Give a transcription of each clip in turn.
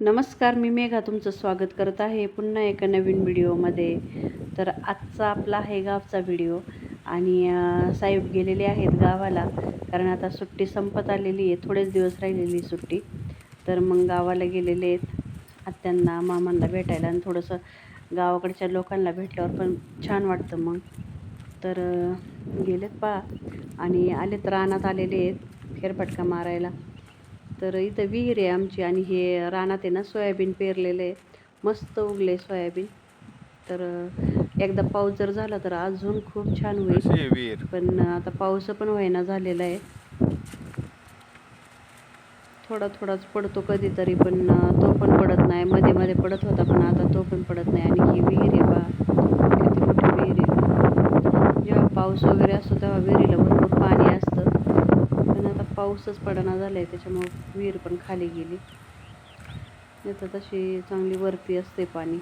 नमस्कार मी मेघा तुमचं स्वागत करत आहे पुन्हा एका नवीन व्हिडिओमध्ये. तर आजचा आपला आहे गावचा व्हिडिओ आणि साहेब गेलेले आहेत गावाला कारण आता सुट्टी संपत आलेली आहे थोडेच दिवस राहिलेली सुट्टी. तर मग गावाला गेलेले आहेत. आत्यांना मामांना भेटायला आणि थोडंसं गावाकडच्या लोकांना भेटल्यावर पण छान वाटतं मग. तर गेलेत पा आणि आलेत रानात आलेले आहेत. फेरफटका मारायला. तर इथं विहीर आहे आमची आणि हे रानात आहे ना सोयाबीन पेरलेलं आहे. मस्त उगले सोयाबीन. तर एकदा पाऊस जर झाला तर अजून खूप छान होईल. पण आता पाऊस पण व्हायना झालेला आहे. थोडा थोडाच पडतो कधीतरी पण तो पण पडत नाही. मध्ये मध्ये पडत होता पण आता तो पण पडत नाही. आणि ही विहीर आहे बा. किती मोठी विहीर आहे. जेव्हा पाऊस वगैरे असतो तेव्हा विहिरीला भरपूर पाणी असतं. पाऊसच पडना झाला आहे त्याच्यामुळं विहीर पण खाली गेली. इथं तशी चांगली वरती असते पाणी.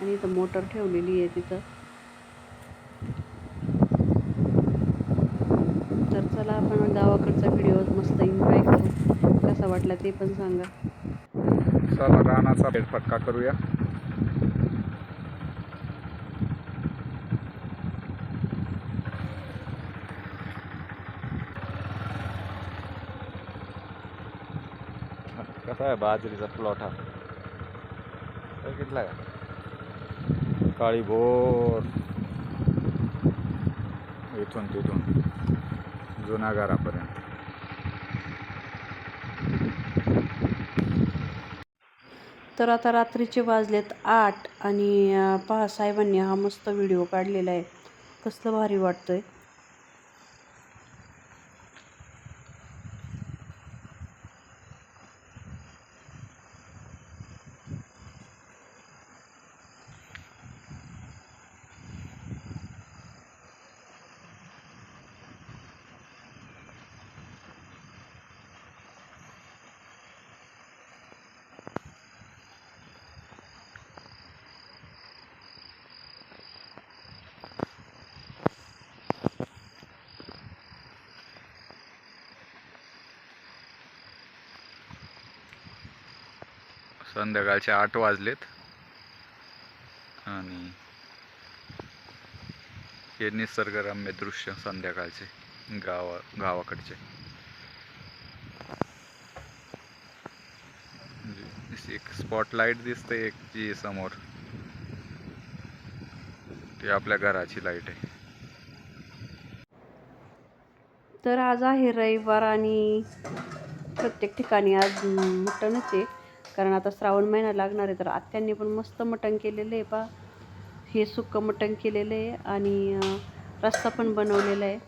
आणि इथं मोटर ठेवलेली आहे तिथं. तर चला आपण गावाकडचा व्हिडिओ मस्त एन्जॉय करू. कसा वाटला ते पण सांगा. चला रानाचा फेरफटका करूया. कसा आहे बाजरीचा प्लॉट हा बघितला का काळी भोर इथून तिथून. जुन्या घरापर्यंत तर आता रात्रीचे वाजलेत आठ आणि पहा साहेबांनी हा मस्त व्हिडिओ काढलेला आहे. कसलं भारी वाटतंय. संध्याकाळचे आठ वाजलेत. आणि हे निसर्गरम्य दृश्य संध्याकाळचे गावा गावाकडचे. म्हणजे एक स्पॉटलाईट दिसते एक जी समोर. ती आपल्या घराची लाइट आहे. तर आज आहे रविवार आणि प्रत्येक ठिकाणी आज मटणच आहे. कारण आता श्रावण महिना लागणार आहे तर आत्यांनी पण मस्त मटण केलेलं आहे पा. हे सुक्कं मटण केलेलं आहे आणि रस्सा पण बनवलेला आहे.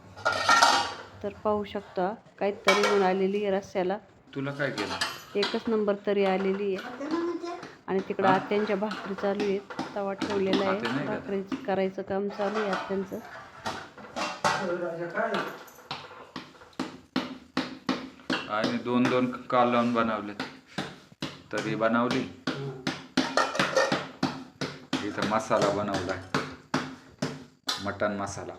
तर पाहू शकता काहीतरी म्हणून आलेली आहे रस्स्याला. तुला काय केलं? एकच नंबर तरी आलेली आहे. आणि तिकडं आत्यांच्या भाकरी चालू आहेत. तवा ठेवलेला आहे? भाकरी करायचं काम चालू आहे आत्यांचं. आणि दोन दोन काल लावून बनवले तरी बनवली. इथं मसाला बनवला मटन मसाला.